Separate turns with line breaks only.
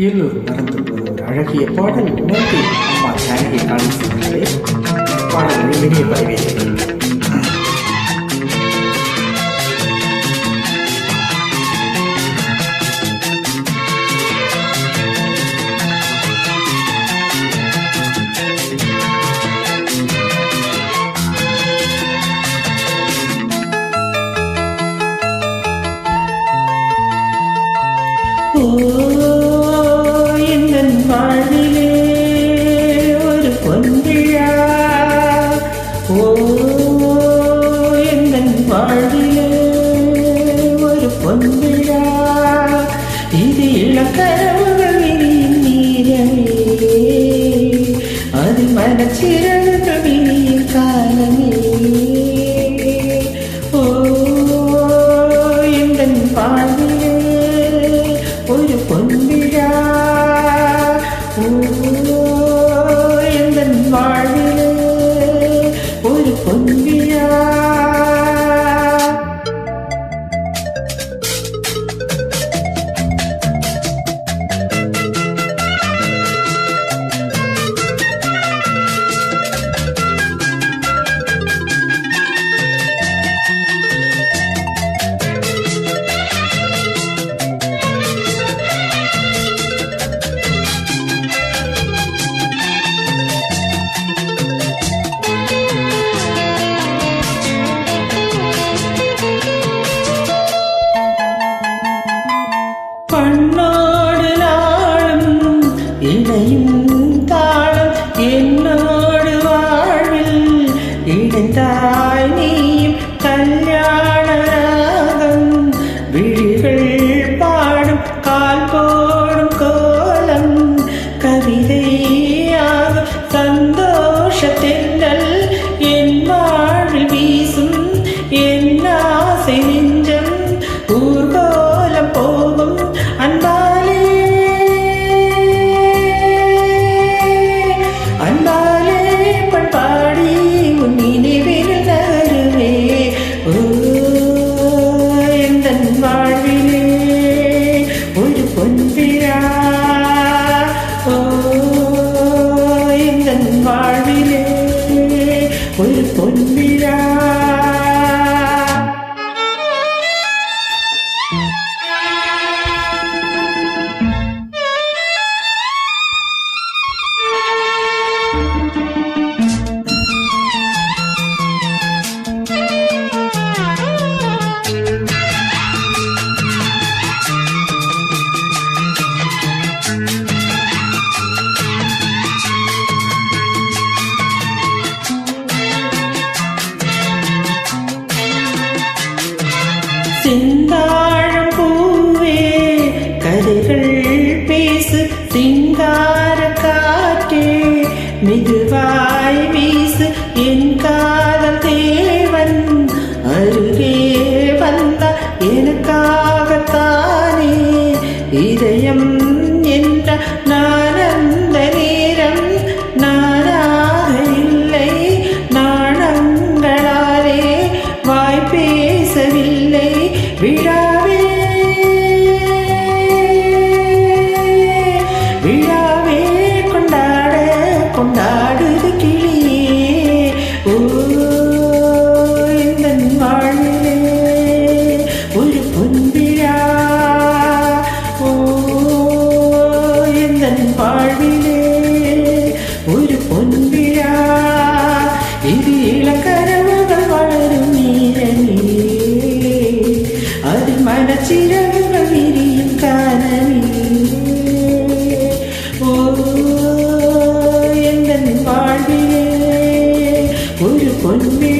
எல்லோரும் மறந்து போன ஒரு அழகிய பாடல் உணர்த்தி அம்மா ஜானகி காலம் செய்தாலே பாடலை இனிய பதிவேற்றேன்
இது இளக்கரவுகள் விரியும் நீரமே அது மனச்சிறகு விரியும் காலமே ஓ எங்கள் வாழ்விலே ஒரு பொன்விழா. பண்ணோடு நாளும் இணையும் தாளம் என்னோடு வாழ்வில் இணைந்தாய் நீயும் கல்யாண ராகம் விழிகள் பாடும் கால் போடும் கோலம் கவிதையாக சந்தோஷத்தென்றல் என் வாழ்வில் வீசும் என் ஆசை செந்தாழம் பூவே கதைகள் பேசு சிங்கார காற்றே மிகுவாய் வீசு என் காதல் தேவன் அருகே வந்த எனக்காகத்தானே இதயம் சிறங்கள் விரியும் காணவிலே ஓ எங்கள் வாழ்விலே ஒரு பொன்னே